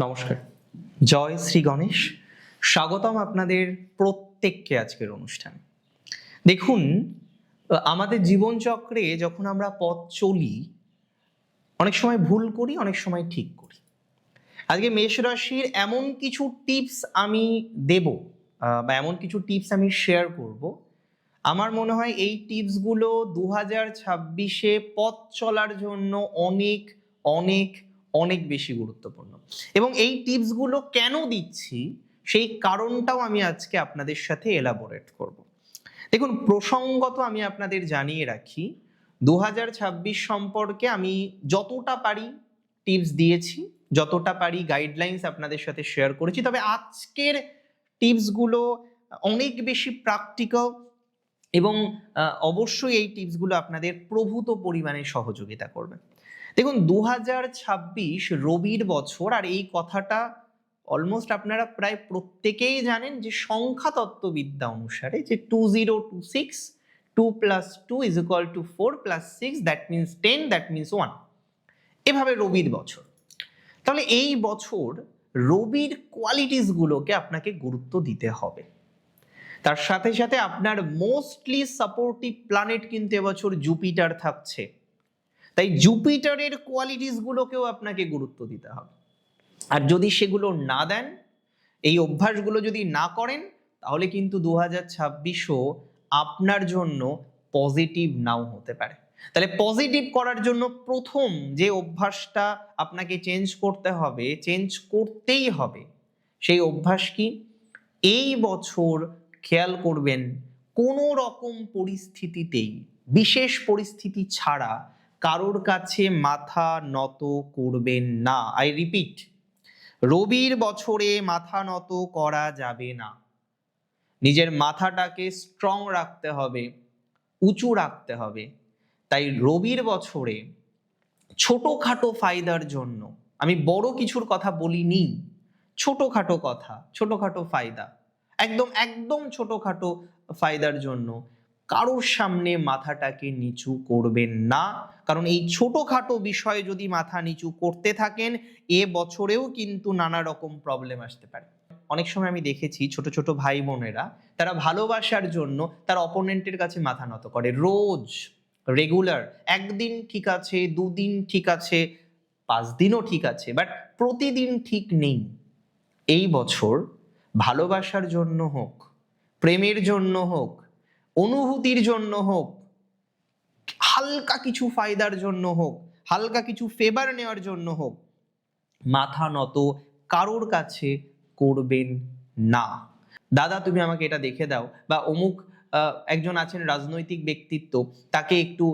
নমস্কার। জয় শ্রী গণেশ। স্বাগতম আপনাদের প্রত্যেককে আজকের অনুষ্ঠানে। দেখুন, আমাদের জীবনচক্রে যখন আমরা পথ চলি, অনেক সময় ভুল করি, অনেক সময় ঠিক করি। আজকে মেষ রাশির এমন কিছু টিপস আমি দেব বা এমন কিছু টিপস আমি শেয়ার করব। আমার মনে হয় এই টিপসগুলো দু হাজার ছাব্বিশে পথ চলার জন্য অনেক অনেক অনেক বেশি গুরুত্বপূর্ণ। এবং এই টিপসগুলো কেন দিচ্ছি, সেই কারণটাও আমি আজকে আপনাদের সাথে এলাবোরেট করব। দেখুন, প্রসঙ্গত আমি আপনাদের জানিয়ে রাখি দু হাজার ছাব্বিশ সম্পর্কে আমি যতটা পারি টিপস দিয়েছি, যতটা পারি গাইডলাইন্স আপনাদের সাথে শেয়ার করেছি, তবে আজকের টিপসগুলো অনেক বেশি প্র্যাকটিক্যাল এবং অবশ্যই এই টিপসগুলো আপনাদের প্রভূত পরিমাণে সহযোগিতা করবে। দেখুন দু রবির বছর, আর এই কথাটা অলমোস্ট আপনারা প্রায় প্রত্যেকেই জানেন যে সংখ্যা তত্ত্ববিদ্যা অনুসারে যে two zero two six two plus two is equal to four plus six that means ten that means one এভাবে রবির বছর। তাহলে এই বছর রবির কোয়ালিটিসগুলোকে আপনাকে গুরুত্ব দিতে হবে। তার সাথে সাথে আপনার মোস্টলি সাপোর্টিভ প্ল্যানেট কিন্তু এবছর জুপিটার থাকছে। তাই জুপিটারের কোয়ালিটিসগুলোকেও আপনাকে গুরুত্ব দিতে হবে। আর যদি সেগুলো না দেন, এই অভ্যাসগুলো যদি না করেন, তাহলে কিন্তু দু হাজার ছাব্বিশও আপনার জন্য পজিটিভ নাও হতে পারে। তাহলে পজিটিভ করার জন্য প্রথম যে অভ্যাসটা আপনাকে চেঞ্জ করতে হবে চেঞ্জ করতেই হবে, সেই অভ্যাস কি? এই বছর খেয়াল করবেন, কোনো রকম পরিস্থিতিতেই, বিশেষ পরিস্থিতি ছাড়া কারোর কাছে মাথা নত করবেন না। আই রিপিট রবির বছরে মাথা নত করা যাবে না। নিজের মাথাটাকে স্ট্রং রাখতে হবে, উঁচু রাখতে হবে। তাই রবির বছরে ছোটোখাটো ফায়দার জন্য, আমি বড় কিছুর কথা বলিনি, ছোটোখাটো কথা, ছোটোখাটো ফায়দা, একদম একদম ছোটোখাটো ফায়দার জন্য কারোর সামনে মাথাটাকে নিচু করবেন না। কারণ এই ছোটোখাটো বিষয়ে যদি মাথা নিচু করতে থাকেন, এ বছরেও কিন্তু নানা রকম প্রবলেম আসতে পারে। অনেক সময় আমি দেখেছি ছোট ছোট ভাই বোনেরা তারা ভালোবাসার জন্য তার অপোনেন্টের কাছে মাথা নত করে। রোজ রেগুলার একদিন ঠিক আছে, দুদিন ঠিক আছে, পাঁচ দিনও ঠিক আছে বাট প্রতিদিন ঠিক নেই। এই বছর ভালোবাসার জন্য হোক, প্রেমের জন্য হোক অনুভূতির জন্য হোক, হালকা কিছু ফায়দার জন্য হোক, হালকা কিছু ফেভার নেওয়ার জন্য হোক, মাথা নত কারোর কাছে করবেন না। দাদা, তুমি আমাকে এটা দেখে দাও। বা অমুক একজন আছেন রাজনৈতিক ব্যক্তিত্ব, তাকে একটু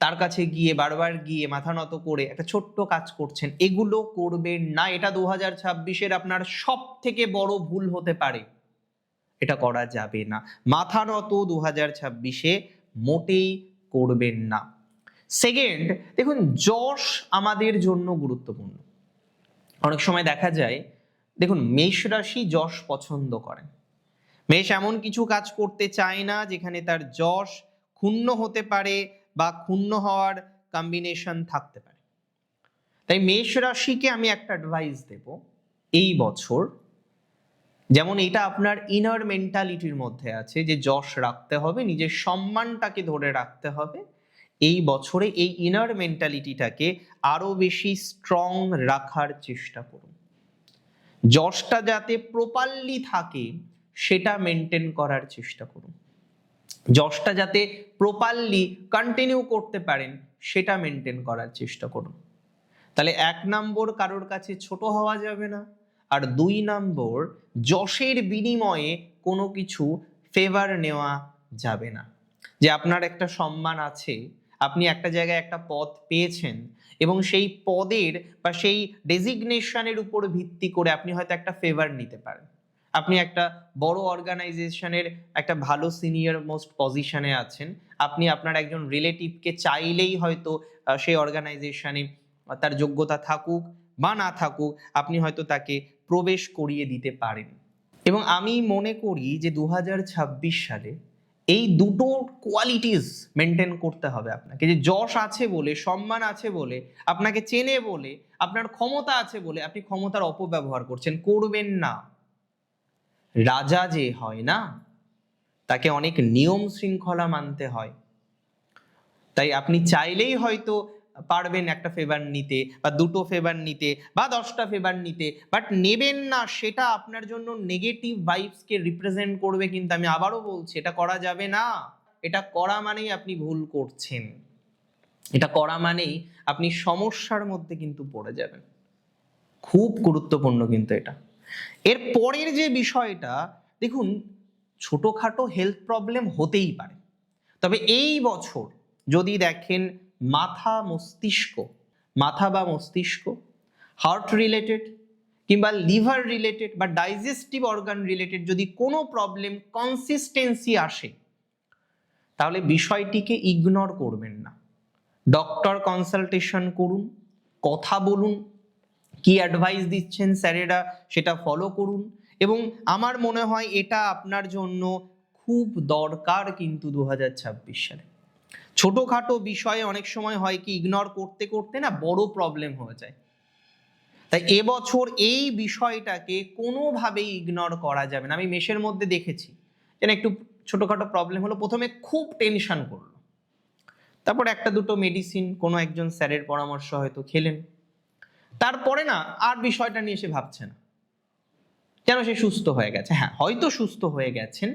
তার কাছে গিয়ে বারবার গিয়ে মাথা নত করে একটা ছোট্ট কাজ করছেন, এগুলো করবেন না। এটা দু হাজার ছাব্বিশের আপনার সব থেকে বড় ভুল হতে পারে। এটা করা যাবে না। মাথা নত দু হাজার ছাব্বিশে মোটেই করবেন না। সেকেন্ড দেখুন, যশ আমাদের জন্য গুরুত্বপূর্ণ। অনেক সময় দেখা যায়, দেখুন, মেষ রাশি যশ পছন্দ করেন। মেষ এমন কিছু কাজ করতে চায় না, যেখানে তার যশ ক্ষুণ্ণ হতে পারে বা ক্ষুণ্ণ হওয়ার কম্বিনেশন থাকতে পারে। তাই মেষ রাশিকে আমি একটা অ্যাডভাইস দেব, এই বছর যেমন এটা আপনার ইনার মেন্টালিটির মধ্যে আছে যে যশ রাখতে হবে, নিজের সম্মানটাকে ধরে রাখতে হবে। এই বছরে এই ইনার মেন্টালিটিটাকে আরও বেশি স্ট্রং রাখার চেষ্টা করুন। যশটা যাতে প্রপারলি থাকে, সেটা মেনটেন করার চেষ্টা করুন। যশটা যাতে প্রপারলি কন্টিনিউ করতে পারেন, সেটা মেনটেন করার চেষ্টা করুন। তাহলে এক নম্বর কারোর কাছে ছোট হওয়া যাবে না। আর দুই নম্বর, যশের বিনিময়ে কোনো কিছু ফেভার নেওয়া যাবে না। যে আপনার একটা সম্মান আছে, আপনি একটা জায়গায় একটা পদ পেয়েছেন এবং সেই পদের বা সেই ডেজিগনেশনের উপর ভিত্তি করে আপনি হয়তো একটা ফেভার নিতে পারেন। আপনি একটা বড় অর্গানাইজেশনের একটা ভালো সিনিয়র মোস্ট পজিশনে আছেন, আপনি আপনার একজন রিলেটিভকে চাইলেই হয়তো সেই অর্গানাইজেশনে তার যোগ্যতা থাকুক বা না থাকুক, আপনি হয়তো তাকে প্রবেশ করিয়ে দিতে পারেন। এবং আমি মনে করি যে দু হাজার ছাব্বিশ সালে এই দুটো কোয়ালিটিস মেনটেন করতে হবে আপনাকে। যে যশ আছে বলে, সম্মান আছে বলে, আপনাকে চেনে বলে, আপনার ক্ষমতা আছে বলে আপনি ক্ষমতার অপব্যবহার করছেন, করবেন না। রাজা যে হয় না, তাকে অনেক নিয়ম শৃঙ্খলা মানতে হয়। তাই আপনি চাইলেই হয়তো পারবেন একটা ফেভার নিতে বা দুটো ফেভার নিতে বা দশটা ফেভার নিতে বাট নেবেন না, সেটা আপনার জন্য নেগেটিভ ভাইবসকে রিপ্রেজেন্ট করবে কিন্তু আমি আবারও বলছি, এটা করা যাবে না। এটা করা মানেই আপনি ভুল করছেন। এটা করা মানেই আপনি সমস্যার মধ্যে কিন্তু পড়ে যাবেন। খুব গুরুত্বপূর্ণ কিন্তু এটা। এর পরের যে বিষয়টা, দেখুন, ছোটোখাটো হেলথ প্রবলেম হতেই পারে। তবে এই বছর যদি দেখেন মাথা মস্তিষ্ক, মাথা বা মস্তিষ্ক হার্ট রিলেটেড কিংবা লিভার রিলেটেড বা ডাইজেস্টিভ অর্গান রিলেটেড যদি কোনো প্রবলেম কনসিস্টেন্সি আসে, তাহলে বিষয়টিকে ইগনোর করবেন না। ডক্টর কনসালটেশন করুন, কথা বলুন, কি অ্যাডভাইস দিচ্ছেন স্যারেরা সেটা ফলো করুন এবং আমার মনে হয় এটা আপনার জন্য খুব দরকার কিন্তু দু হাজার ছাব্বিশ সালে। ছোটোখাটো বিষয়ে অনেক সময় হয় কি ইগনোর করতে করতে না বড় প্রবলেম হয়ে যায়। তাই এবছর এই বিষয়টাকে কোনোভাবেই ইগনোর করা যাবে না। আমি মেশের মধ্যে দেখেছি যেন একটু ছোটোখাটো প্রবলেম হলো প্রথমে খুব টেনশন করল। তারপর একটা দুটো মেডিসিন কোনো একজন স্যারের পরামর্শ হয়তো খেলেন। তারপরে না আর বিষয়টা নিয়ে সে ভাবছে না। যেন সে সুস্থ হয়ে গেছে? হ্যাঁ হয়তো সুস্থ হয়ে গেছেন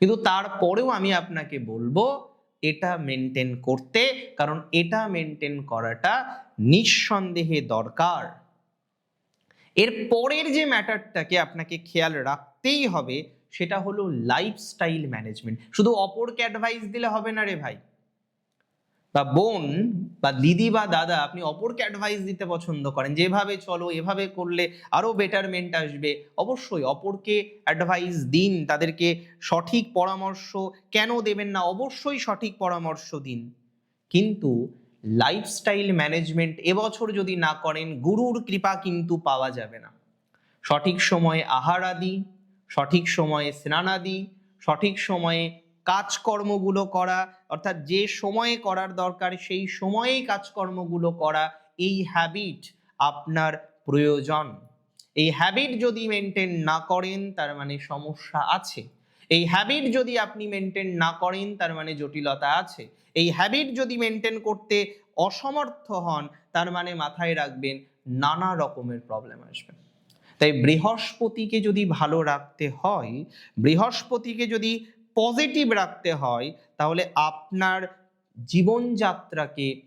কিন্তু তারপরেও আমি আপনাকে বলব এটা মেনটেন করতে, কারণ এটা মেনটেন করাটা নিঃসন্দেহে দরকার। এর পরের যে ম্যাটারটাকে আপনাকে খেয়াল রাখতেই হবে, সেটা হলো লাইফস্টাইল ম্যানেজমেন্ট শুধু অপরকে অ্যাডভাইস দিলে হবে না রে ভাই। বা বোন বা দিদি বা দাদা আপনি অপরকে অ্যাডভাইস দিতে পছন্দ করেন, যেভাবে চলো, এভাবে করলে আরও বেটারমেন্ট আসবে। অবশ্যই অপরকে অ্যাডভাইস দিন, তাদেরকে সঠিক পরামর্শ কেন দেবেন না, অবশ্যই সঠিক পরামর্শ দিন। কিন্তু লাইফস্টাইল ম্যানেজমেন্ট এবছর যদি না করেন, গুরুর কৃপা কিন্তু পাওয়া যাবে না। সঠিক সময়ে আহার আদি, সঠিক সময়ে স্নানাদি সঠিক সময়ে কাজকর্মগুলো করা, অর্থাৎ যে সময়ে করার দরকার, সেই সময়েই কাজকর্মগুলো করা, এই হ্যাবিট আপনার প্রয়োজন। এই হ্যাবিট যদি মেনটেন না করেন, তার মানে সমস্যা আছে। এই হ্যাবিট যদি আপনি মেনটেন না করেন, তার মানে জটিলতা আছে। এই হ্যাবিট যদি মেনটেন করতে অসমর্থ হন, তার মানে মাথায় রাখবেন, নানা রকমের প্রবলেম আসবে। তাই বৃহস্পতিকে যদি ভালো রাখতে হয়, বৃহস্পতিকে যদি পজিটিভ রাখতে হয়, তাহলে আপনার জীবনযাত্রাকে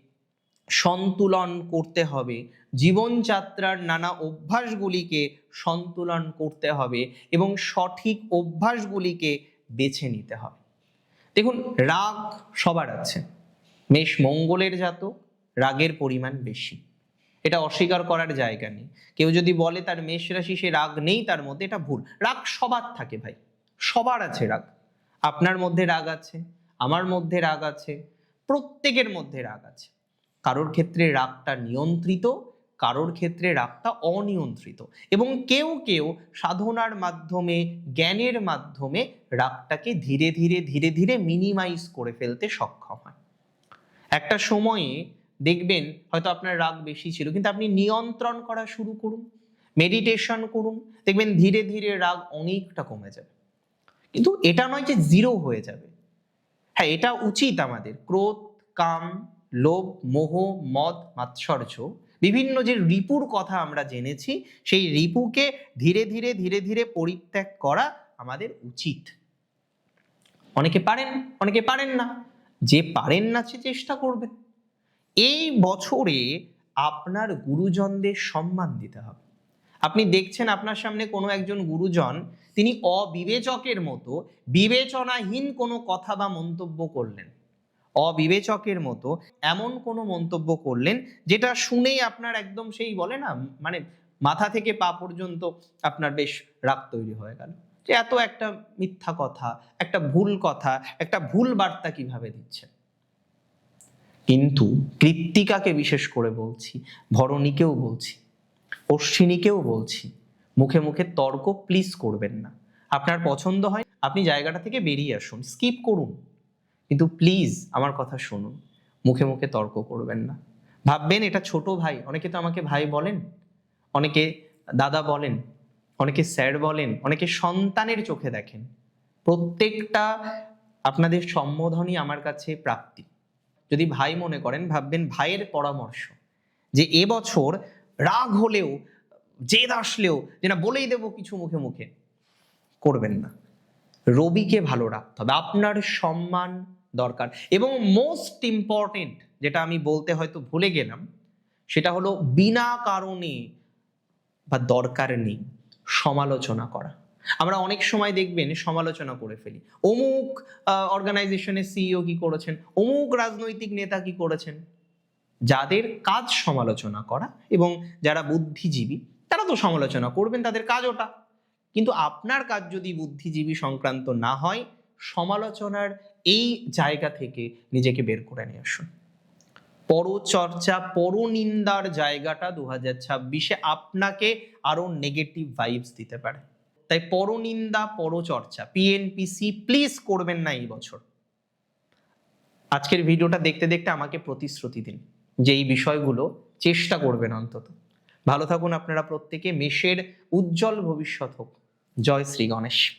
সন্তুলন করতে হবে। জীবনযাত্রার নানা অভ্যাসগুলিকে সন্তুলন করতে হবে এবং সঠিক অভ্যাসগুলিকে বেছে নিতে হবে। দেখুন, রাগ সবার আছে। মেষ মঙ্গলের জাতক, রাগের পরিমাণ বেশি। এটা অস্বীকার করার জায়গা নেই। কেউ যদি বলে তার মেষ রাশি, সে রাগ নেই, তার মধ্যে এটা ভুল। রাগ সবার থাকে ভাই। সবার আছে রাগ। আপনার মধ্যে রাগ আছে, আমার মধ্যে রাগ আছে, প্রত্যেকের মধ্যে রাগ আছে। কারোর ক্ষেত্রে রাগটা নিয়ন্ত্রিত, কারোর ক্ষেত্রে রাগটা অনিয়ন্ত্রিত। এবং কেউ কেউ সাধনার মাধ্যমে, জ্ঞানের মাধ্যমে রাগটাকে ধীরে ধীরে ধীরে ধীরে মিনিমাইজ করে ফেলতে সক্ষম হয়। একটা সময়ে দেখবেন হয়তো আপনার রাগ বেশি ছিল, কিন্তু আপনি নিয়ন্ত্রণ করা শুরু করুন মেডিটেশন করুন, দেখবেন ধীরে ধীরে রাগ অনেকটা কমে যাবে। কিন্তু এটা নয় যে জিরো হয়ে যাবে। হ্যাঁ এটা উচিত আমাদের। ক্রোধ, কাম, লোভ, মোহ, মদ, মাৎসর্য, বিভিন্ন যে রিপুর কথা আমরা জেনেছি, সেই রিপুকে ধীরে ধীরে ধীরে ধীরে পরিত্যাগ করা আমাদের উচিত। অনেকে পারেন অনেকে পারেন না। যে পারেন না, সে চেষ্টা করবেন এই বছরে আপনার গুরুজনদের সম্মান দিতে হবে। আপনি দেখছেন আপনার সামনে কোনো একজন গুরুজন, তিনি অবিবেচকের মতো বিবেচনাহীন কোনো কথা বা মন্তব্য করলেন। অবিবেচকের মতো এমন কোনো মন্তব্য করলেন, যেটা শুনেই আপনার একদম সেই বলে না মানে মাথা থেকে পা পর্যন্ত আপনার বেশ রাগ তৈরি হয়ে গেল। যে এত একটা মিথ্যা কথা, একটা ভুল কথা, একটা ভুল বার্তা কীভাবে দিচ্ছে কিন্তু কৃত্তিকাকে বিশেষ করে বলছি, ভরণীকেও বলছি অশ্বিনীকেও বলছি, মুখে মুখে তর্ক প্লিজ করবেন না। আপনার পছন্দ হয়, আপনি জায়গাটা থেকে বেরিয়ে আসুন স্কিপ করুন। কিন্তু প্লিজ আমার কথা শুনুন, মুখে মুখে তর্ক করবেন না। ভাববেন এটা ছোট ভাই, অনেকে তো আমাকে ভাই বলেন, অনেকে দাদা বলেন, অনেকে স্যার বলেন, অনেকে সন্তানের চোখে দেখেন। প্রত্যেকটা আপনাদের সম্বোধনই আমার কাছে প্রাপ্তি। যদি ভাই মনে করেন, ভাববেন ভাইয়ের পরামর্শ, যে এবছর রাগ হলেও, জেদ আসলেও, যে না বলেই দেবো কিছু মুখে মুখে, করবেন না। রবিকে ভালো রাখতে হবে, আপনার সম্মান দরকার। এবং মোস্ট ইম্পর্টেন্ট যেটা আমি বলতে হয়তো ভুলে গেলাম, সেটা হলো বিনা কারণে বা দরকার নেই, সমালোচনা করা। আমরা অনেক সময় দেখবেন, সমালোচনা করে ফেলি। অমুক অর্গানাইজেশনের সিইও কি করেছেন? অমুক রাজনৈতিক নেতা কি করেছেন? যাদের কাজ সমালোচনা করা এবং যারা বুদ্ধিজীবী, তারা তো সমালোচনা করবেন তাদের কাজ ওটা। কিন্তু আপনার কাজ যদি বুদ্ধিজীবী সংক্রান্ত না হয়, সমালোচনার এই জায়গা থেকে নিজেকে বের করে নিয়ে আসুন। পরচর্চা, পরনিন্দার জায়গাটা দু হাজার ছাব্বিশে আপনাকে আরও নেগেটিভ ভাইবস দিতে পারে। তাই পরনিন্দা, পরচর্চা পিএনপিসি প্লিজ করবেন না এই বছর। আজকের ভিডিওটা দেখতে দেখতে আমাকে প্রতিশ্রুতি দিন। যে এই বিষয়গুলো চেষ্টা করবেন অন্তত। ভালো থাকুন আপনারা প্রত্যেকে মেষের উজ্জ্বল ভবিষ্যৎ হোক। জয় শ্রী গণেশ।